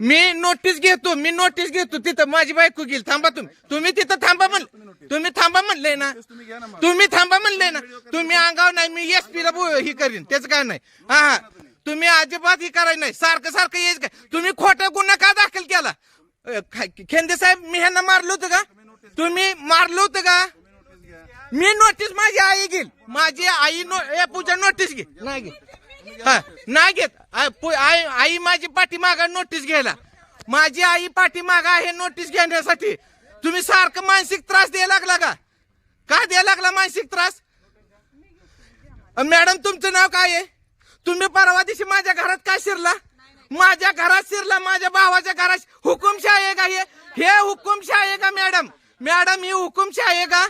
मी notice घेतो मी notice घेतो. तिथं माझी बायको गेली. थांबा तुम्ही. तुम्ही तिथं थांबा म्हण तुम्ही थांबा म्हणले ना. तुम्ही थांबा म्हणले ना. तुम्ही अंगाव नाही मी एस पी ला ही करीन. त्याचं काय नाही. हा हा. तुम्ही अजिबात ही करायचं नाही. सारखं सारखं यायचं काय? तुम्ही खोटा गुन्हा का दाखल केला? खेंदे साहेब मी ह्यांना मारलं होतं का? तुम्ही मारलं होतं का? मी नोटीस माझी आई घेईल माझी आई नो पूजा नोटीस घे. नाही घे. हा नाही घेत. आ, पु- आई आई माझी पाठी मागा नोटीस घ्यायला. माझी आई पाठी मागा आहे नोटीस घेण्यासाठी. तुम्ही सारखं मानसिक त्रास द्यायला लागला का? का द्यायला लागला मानसिक त्रास? मॅडम तुमचं नाव काय आहे? तुम्ही परवा दिवशी माझ्या घरात काय शिरला? माझ्या घरात शिरला माझ्या भावाच्या घरात हुकुमशाही आहे का हे? हे हुकुमशाही आहे का मॅडम? मॅडम ही हुकुमशाही आहे का?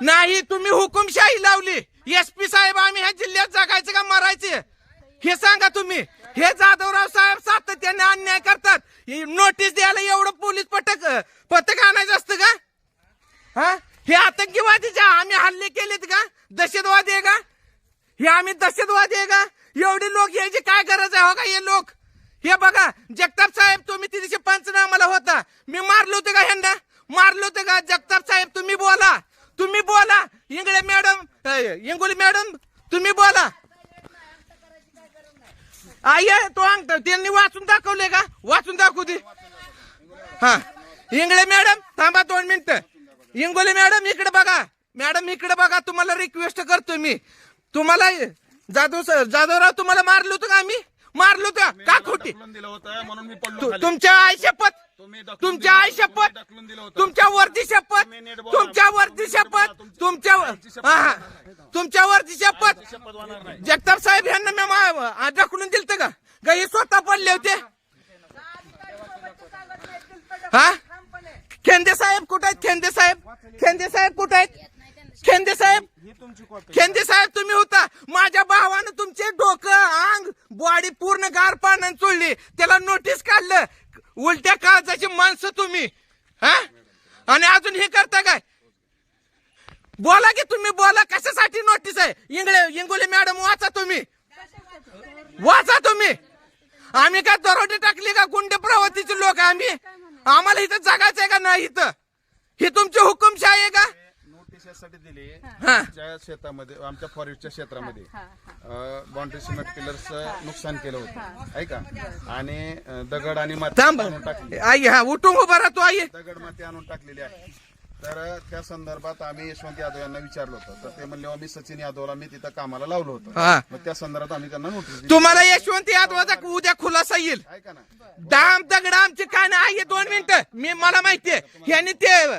नाही तुम्ही हुकुमशाही लावली. एस पी साहेब आम्ही ह्या जिल्ह्यात जगायचं का मरायचे? हे सांगा तुम्ही. हे जाधवराव साहेब सातत्याने अन्याय करतात. नोटीस द्यायला एवढं पोलीस पथक पथक आणायचं असतं का? हा? हे आतंकवादीचे आम्ही हल्ले केलेत का? दहशतवादी आहे का? हे आम्ही दहशतवादी आहे का? एवढे लोक यायची काय गरज आहे हो का हे लोक? हे बघा जगताप साहेब तुम्ही तिथे पंचनामाला होता. मी मारलो होते का ह्यांना? मारलो होते का? जगताप साहेब तुम्ही बोला. तुम्ही बोला. इंगळे मॅडम. इंगोली मॅडम तुम्ही बोला. आई तो अंगठ. त्यांनी वाचून दाखवले का? वाचून दाखवू दे. हा. इंगळे मॅडम थांबा दोन मिनिट. इंगोली मॅडम इकडे बघा. मॅडम इकडे बघा. तुम्हाला रिक्वेस्ट करतो मी. तुम्हाला जाधव सर जाधवराव तुम्हाला मारलो होतं का आम्ही? मारलो होतं का? खोटी? तुमच्या आई शपथ तुमच्या आई शपथ. तुमच्या वरती शपथ. तुमच्या वरती शपथ तुमच्या. तुमच्या वरती शपथ. जगताप साहेब यांना मी ढकलून दिलत का? हे स्वतः पडले होते? हा? खेंदे साहेब कुठे आहेत? खेंदे साहेब? खेंदे साहेब कुठे आहेत? खेंदे साहेब? खेंदे साहेब तुम्ही होता. माझ्या भावानं तुमचे डोकं अंग बॉडी पूर्ण गार पाण्याने चोळली. त्याला नोटीस काढलं. उलट्या काळजाची माणसं तुम्ही हा? आणि अजून हे करता काय? बोला की तुम्ही बोला. कशासाठी नोटीस आहे? इंगळे इंगोले मॅडम वाचा तुम्ही. वाचा तुम्ही. आम्ही काय दरोडे टाकली का? गुंड प्रवृत्तीचे लोक आम्ही? आम्हाला इथं जगायचं आहे का नाही इथं? ही तुमची हुकुमशाही आहे का? यासाठी दिली. हा. ज्या शेतामध्ये आमच्या फॉरेस्टच्या क्षेत्रामध्ये बाउंड्री सिमेंट पिलर्स नुकसान केलं होतं. आहे का? आणि दगड आणि माती आणून टाकली. आई हा उठून उभा राहतो आई. दगड माती आणून टाकलेली आहे. तर त्या संदर्भात आम्ही यशवंत यादव यांना विचारलं होतं. तर ते म्हणले "अहो, मी सचिन यादवला मी तिथं कामाला लावलं होतं. हा. मग त्या संदर्भात आम्ही त्यांना नोटीस दिली. तुम्हाला यशवंत यादवाचा उद्या खुलासा येईल. ऐका ना. दाम दगड आमचे काय नाही आहे दोन मिनिटं. मी मला माहितीये यांनी ते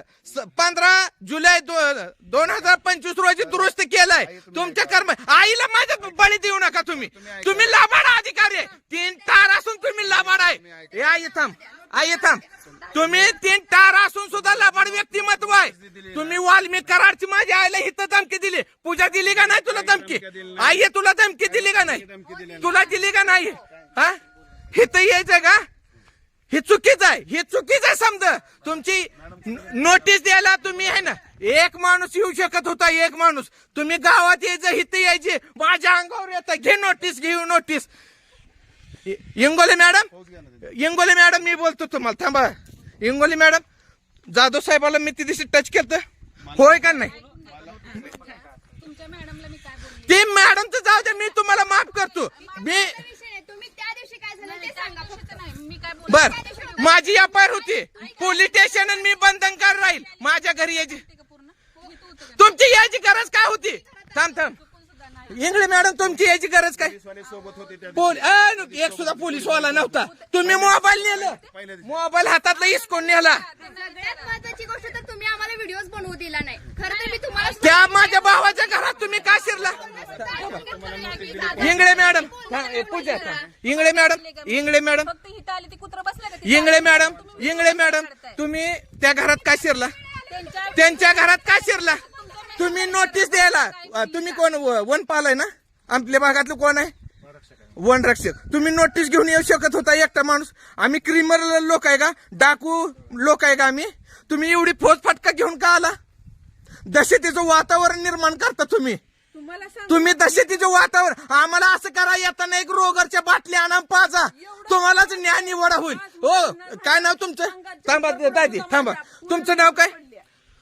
पंधरा जुलै दो- दोन हजार पंचवीस रोजी दुरुस्त केलंय. तुमच्या कर्म आईला माझ्या बळी देऊ नका तुम्ही. तुम्ही लाभाड अधिकारी आहे. तीन तार असून तुम्ही लाभाड आहे. आई थांब. आई थांब. तुम्ही तीन तार असून सुद्धा लाभाड व्यक्तिमत्व आहे. तुम्ही वाल्मिक कराडची माझ्या आईला हिथं धमकी दिली. पूजा दिली का नाही तुला धमकी? आई तुला धमकी दिली का नाही? तुला दिली का नाही? हा? हिथं यायचं का? हे चुकीचं आहे. हे चुकीचं आहे समजा. तुमची नोटीस द्यायला तुम्ही आहे ना एक माणूस येऊ शकत होता एक माणूस. तुम्ही गावात यायचं इथं यायचे. माझ्या अंगावर येतं. घे नोटीस घेऊ notice Ingole madam Ingole madam मी बोलतो तुम्हाला थांबा. इंगोले मॅडम जाधव साहेबाला मी ती दिवशी टच केलं होय का नाही? ती मॅडम तर ते मॅडमचं जाऊ दे मी तुम्हाला माफ करतो. मी बर माझी अपायर होती. पोलीस स्टेशन आणि मी बंधनकार राहील. माझ्या घरी यायची तुमची यायची गरज काय होती? थांब थांब. इंगळे मॅडम तुमची यायची गरज काय? सोबत होते त्या पोल अ, एक सुद्धा पोलीसवाला नव्हता. तुम्ही मोबाईल नेलं. मोबाईल हातातला इसकोन नेला. सगळ्यात महत्वाची गोष्ट तर तुम्ही आम्हाला व्हिडिओ बनवू दिला नाही. खरं तर मी तुम्हाला त्या माझ्या भावाच्या घरात तुम्ही का शिरला? इंगळे मॅडम. हा, ए, पूजा थांब. Ingle madam Ingle madam. फक्त इथं आली ती कुत्र बसलं का तिथं? इंगळे मॅडम इंगळे मॅडम तुम्ही त्या घरात का शिरला? त्यांच्या त्यांच्या घरात का शिरला? तुम्ही नोटीस द्यायला. तुम्ही कोण? व- वनपाल आहे ना? आपल्या भागातलं कोण आहे? वनरक्षक तुम्ही नोटीस घेऊन येऊ शकत होता एकटा माणूस. आम्ही क्रिमिनल लोक आहे का? डाकू लोक आहे का आम्ही? तुम्ही एवढी फौज फटका घेऊन का आला? दहशतीचं वातावरण निर्माण करता तुम्ही. तुम्ही दहशतीचे वातावरण आम्हाला असं करा येताना एक रोगरच्या बाटल्या आणा पाजा. तुम्हालाच न्याय निवडा होईल. हो काय नाव तुमचं? थांबा दादी थांबा. तुमचं नाव काय?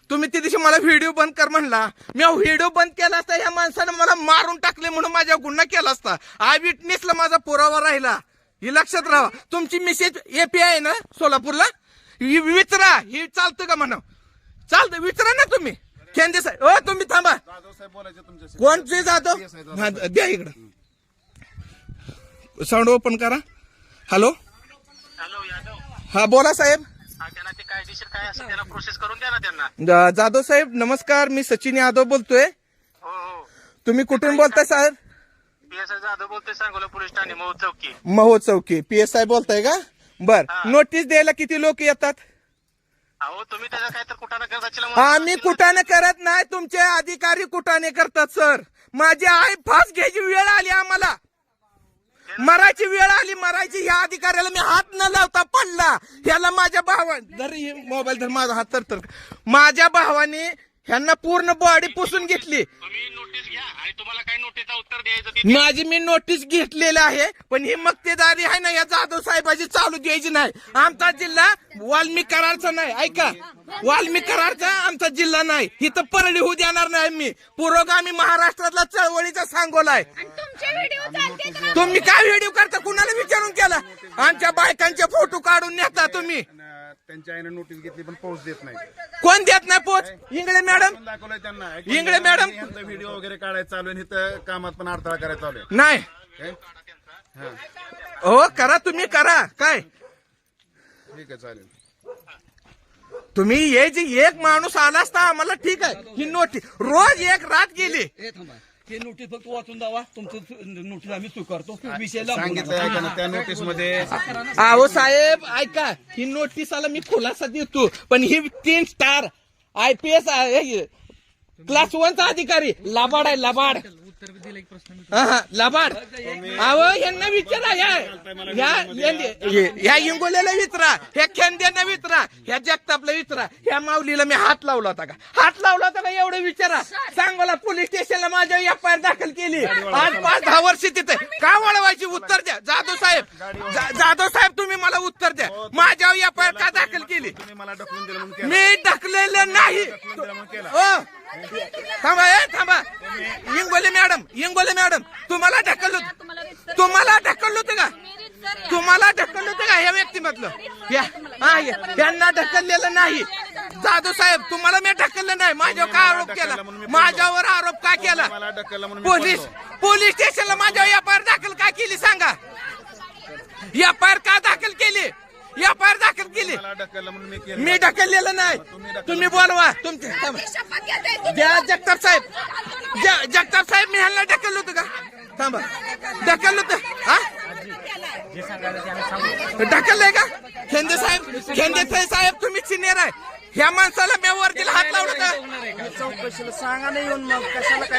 तुम्ही त्या दिवशी मला व्हिडिओ बंद कर म्हणला. मी व्हिडिओ बंद केला असता ह्या माणसानं मला मारून टाकले म्हणून माझ्या गुन्हा केला असता. आय विटनेसला माझा पुरावा राहिला. ही लक्षात राहा तुमची मिसेज एपी आहे ना सोलापूरला? ही विचरा ही चालतं का म्हणा चालतं विचरा ना तुम्ही. केंद्र साहेब हो तुम्ही थांबा. कोणचे जाधव? हा, द्या इकडं. साऊंड ओपन करा. हॅलो? हॅलो यादव. हा बोला साहेब. काय असं त्यांना प्रोसेस करून द्या ना त्यांना. जा- जाधव साहेब नमस्कार मी सचिन यादव बोलतोय. हो हो. तुम्ही कुठून बोलताय साहेब? पी एस आय जाधव बोलतोय सांगोला पोलीस ठाणे मऊ चौकी. महो चौकी पी एस आय बोलताय का? बर. हा. नोटीस द्यायला किती लोक येतात? अहो तुम्ही त्याचा काय तर कुठं करता आम्ही कुठाने करत नाही तुमचे अधिकारी कुठाने करतात सर? माझी आई फास घ्यायची वेळ आली आम्हाला. मरायची वेळ आली मरायची ह्या अधिकाऱ्याला मी हात न लावता पडला. ह्याला माझ्या भावा जरी मोबाईल धर माझा हात तर तर माझ्या भावाने ह्यांना पूर्ण बॉडी पुसून घेतली. तुम्ही नोटीस घ्या आणि तुम्हाला काय नोटीसचं उत्तर द्यायचं ते माझी मी नोटीस घेतलेली आहे पण ही मक्तेदारी आहे ना या जाधव साहेबाची चालू द्यायची नाही. आमचा जिल्हा वाल्मिक करारचा नाही ऐका. वाल्मिक करारचा आमचा जिल्हा नाही. इथं परळी होऊ देणार नाही मी पुरोगामी महाराष्ट्रातला चळवळीचा सांगोला आहे आणि तुमचे व्हिडिओ चालते तर तुम्ही काय व्हिडिओ करता? कुणाला विचारून केला? आमच्या बायकांचे फोटो काढून नेता तुम्ही. त्यांच्या आईने नोटीस घेतली पण पोहोच देत नाही. कोण देत नाही पोच इंगळे मॅडम. दाखवलंय त्यांना. इंगळे मॅडम. व्हिडिओ वगैरे काढायला चालू आहे इथं कामात पण अडथळा करायला चालू आहे. नाही. काय? हा. हो करा तुम्ही करा. काय? ठीक आहे चालेल. तुम्ही ये जे एक माणूस आला असता आम्हाला ठीक आहे. ही नोटीस रोज एक रात गेली. हे थांबा. हे नोटीस फक्त वाचून दावा. तुमचं नोटीस आम्ही स्वीकारतो. विषय ना त्या नोटीसमध्ये अहो साहेब ऐका. ही नोटीसाला मी खुलासा देतो. पण ही तीन star I P S class वनचा अधिकारी. लाबाड आहे लाबाड. हा, हा, लाबाड. अहो यांना विचारा या या- या- ह्या इंगोल्याला विचारा ह्या खेंद्यांना विचारा ह्या जगतापला विचारा ह्या माऊलीला मी हात लावला होता का? हात लावला होता का? एवढं विचारा. सांगोला पोलीस स्टेशनला माझ्या एफ आय आर दाखल केली. आज पाच दहा वर्ष तिथे. का वळवायची उत्तर द्या? जाधव साहेब जाधव साहेब तुम्ही मला उत्तर द्या. माझ्यावर एफ आय आर का दाखल केली? तुम्ही मला ढकलून दिलं म्हणून केलं. मी ढकलेलं नाही थांबा ए थांबा. इंगोले मॅडम इंगोले मॅडम तुम्हाला ढकललो तुम्हाला ढकललो होतं का? तुम्हाला ढकललो होतं का या व्यक्तिमधलं? या हा या. यांना ढकललेलं नाही. जाधव साहेब तुम्हाला मी ढकललं नाही. माझ्यावर का आरोप केला? माझ्यावर आरोप का केला? पोलीस. पोलीस स्टेशनला माझ्यावर एफ आय आर दाखल का केली सांगा? एफ आय आर का दाखल आय आर दाखल केली. मला ढकललं म्हणून मी केलं. मी ढकललेलं नाही. तुम्ही बोलवा. तुमचे. द्या जगताप साहेब ज- जगताप साहेब मी ह्यांना ढकललं होतं का? थांबा. ढकललं होतं. हा? ढकललंय का? खेंदे साहेब खेंदे साहेब तुम्ही सिनियर आहे. ह्या माणसाला मी वरतीला हात लावला का?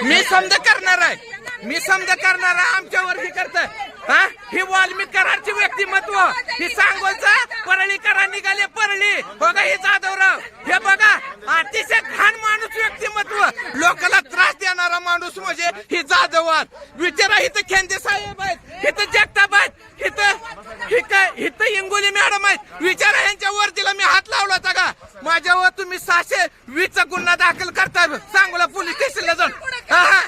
मी समजा करणार आहे. मी समजा करणार आहे. आमच्यावर हे करताय. हा? ही वाल्मिक करारचे व्यक्तिमत्व. ही सांगोलचा परळी करा निघाले परळी. बघा हे जाधवराव हे बघा अतिशय घाण माणूस व्यक्तिमत्व. लोकांना त्रास देणारा माणूस म्हणजे ही जाधवात विचारा इथं खेंदे साहेब आहेत इथं जगताप आहेत इथं इथं इथं इंगोली मॅडम आहेत. विचारा यांच्या वरतीला मी हात लावला होता का? माझ्यावर तुम्ही सहाशे वीसचा गुन्हा दाखल करता सांगोला पोलीस स्टेशनला जाऊन हा हा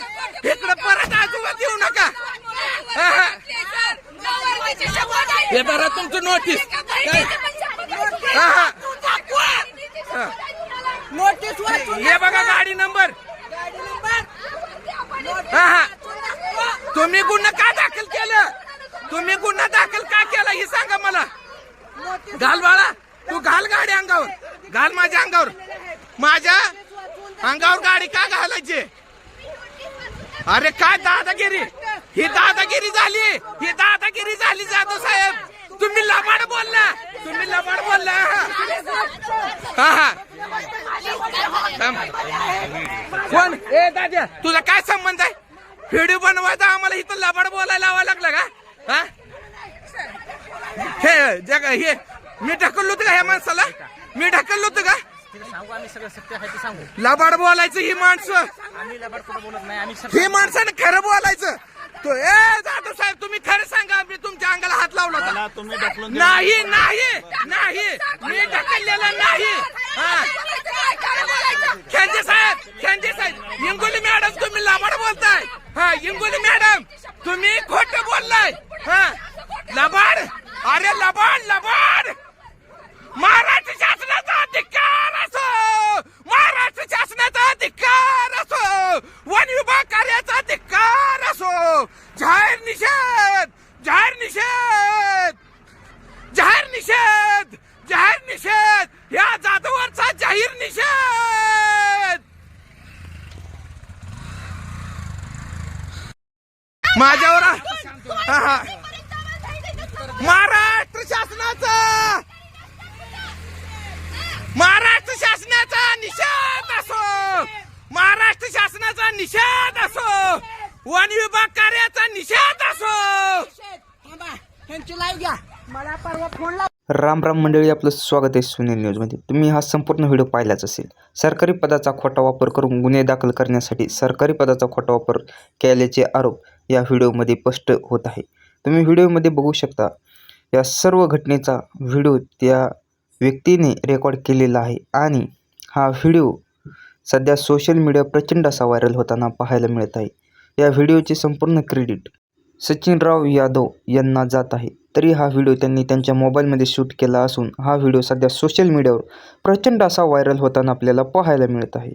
इकडे परत आजूबाजू येऊ नका हा हा बरं तुमचं नोटीस काय? हा हा. नोटीस हे बघा गाडी नंबर हा हा. तुम्ही गुन्हा का दाखल केलं? तुम्ही गुन्हा दाखल का केला हे सांगा मला. घाल बाळा. तू घाल गाडी अंगावर. घाल माझ्या अंगावर. माझ्या अंगावर गाडी का घालायची? अरे काय दादागिरी? ही दादागिरी झाली. ही दादागिरी झाली जाधव साहेब. तुम्ही लबाड बोलला. तुम्ही लबाड बोलला. हा हा. कोण? ए दाद्या तुझा काय संबंध आहे? व्हिडिओ बनवायचा आम्हाला इथं लबाड बोलायला लावा लागला का? हा? हे जग हे मी ढकललो होतं का ह्या माणसाला? मी ढकललो होतं का? सांगू आम्ही सगळं सत्य आहे ते सांगू लबाड बोलायचं ही माणसं. आम्ही लबाड कुठं बोलत नाही आम्ही ही माणसानं खरं बोलायचं. तो ए जाधव साहेब तुम्ही खरं सांगा मी तुमच्या अंगाला हात लावला होता. तुम्ही ढकलून नाही नाही नाही. मी ढकललेलं नाही. हा. खेंजे साहेब खेंजे साहेब इंगोली मॅडम तुम्ही लाबाड बोलताय. हा इंगोली मॅडम तुम्ही खोट बोललाय. हा. लबाड अरे लबाड लबाड. महाराष्ट्र शासनाचा अधिकार असो. महाराष्ट्र शासनाचा अधिकार असो. वन विभाग कार्याचा जाहीर निषेध जाहीर निषेध जाहीर निषेध जाहीर निषेध या जाधवांचा जाहीर निषेध माझ्यावर हा, हा. महाराष्ट्र शासनाचा महाराष्ट्र शासनाचा निषेध असो महाराष्ट्र शासनाचा निषेध असो वन विभाग कार्याचा निषेध असो! थांबा ह्यांची लाईव्ह घ्या. मला परवा फोन लाव राम राम मंडळी आपलं स्वागत आहे सुनील न्यूजमध्ये. तुम्ही हा संपूर्ण व्हिडिओ पाहिलाच असेल. सरकारी पदाचा खोटा वापर करून गुन्हे दाखल करण्यासाठी सरकारी पदाचा खोटा वापर केल्याचे आरोप या व्हिडिओमध्ये स्पष्ट होत आहे. तुम्ही व्हिडिओमध्ये बघू शकता या सर्व घटनेचा व्हिडिओ त्या व्यक्तीने रेकॉर्ड केलेला आहे आणि हा व्हिडिओ सध्या सोशल मीडिया प्रचंड असा व्हायरल होताना पाहायला मिळत आहे. या व्हिडिओचे संपूर्ण क्रेडिट सचिनराव यादव यांना जात आहे. तरी हा व्हिडिओ त्यांनी त्यांच्या मोबाईलमध्ये शूट केला असून हा व्हिडिओ सध्या सोशल मीडियावर प्रचंड असा व्हायरल होताना आपल्याला पाहायला मिळत आहे.